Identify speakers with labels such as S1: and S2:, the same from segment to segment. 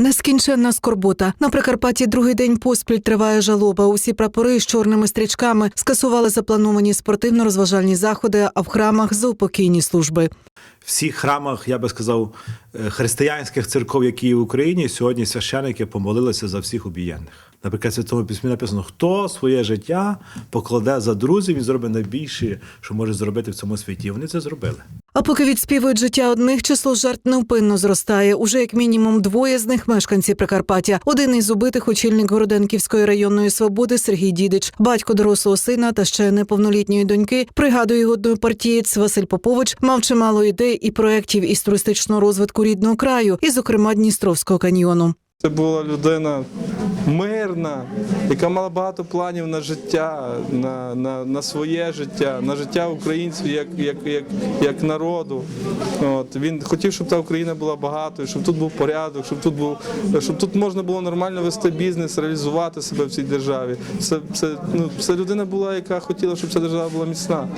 S1: Нескінченна скорбота. На Прикарпатті другий день поспіль триває жалоба. Усі прапори з чорними стрічками скасували заплановані спортивно-розважальні заходи, а в храмах заупокійні служби.
S2: В всіх храмах, я би сказав, е, християнських церков, які є в Україні, сьогодні священики помолилися за всіх убієнних. Наприклад, Святому письмі написано: хто своє життя покладе за друзів і зробить найбільше, що може зробити в цьому світі. Вони це зробили.
S1: А поки відспівують життя одних, число жертв невпинно зростає. Уже як мінімум двоє з них мешканці Прикарпаття. Один із убитих очільник Городенківської районної свободи Сергій Дідич, батько дорослого сина та ще неповнолітньої доньки. Пригадує однопартієць Василь Попович, мав чимало ідей і проєктів із туристичного розвитку рідного краю, і, зокрема, Дністровського каньйону.
S3: Це була людина мирна, яка мала багато планів на життя, на, на, на своє життя, на життя українців як, як, як, як народу. От. Він хотів, щоб та Україна була багатою, щоб тут був порядок, щоб тут був, щоб тут можна було нормально вести бізнес, реалізувати себе в цій державі. Це, це, ну, це людина була, яка хотіла, щоб ця держава була міцна.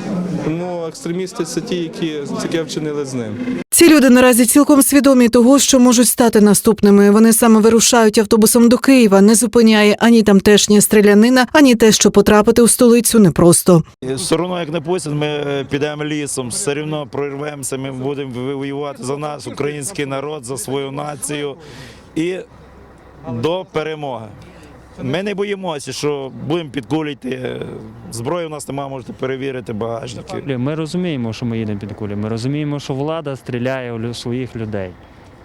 S3: Тому екстремісти це ті, які таке вчинили з ним.
S1: Ці люди наразі цілком свідомі того, що можуть стати наступними. Вони саме вирушають автобусом до Києва. Не зупиняє ані тамтешня стрілянина, ані те, що потрапити у столицю непросто.
S4: Все одно, як не пустять, ми е, підемо лісом, все одно прорвемося, ми будемо воювати за нас, український народ, за свою націю і до перемоги. Ми не боїмося, що будемо підкулити. Зброї у нас немає, можете перевірити багажники.
S5: Ми розуміємо, що ми їдемо під кулі. Ми розуміємо, що влада стріляє у своїх людей.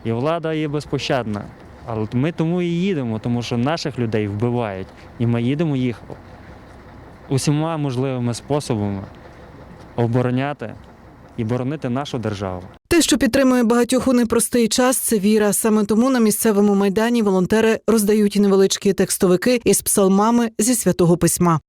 S5: І влада є безпощадна. Але ми тому і їдемо, тому що наших людей вбивають. І ми їдемо їх усіма можливими способами обороняти і боронити нашу державу.
S1: Те, що підтримує багатьох у непростий час, це віра. Саме тому на місцевому майдані волонтери роздають невеличкі текстовики із псалмами зі святого письма.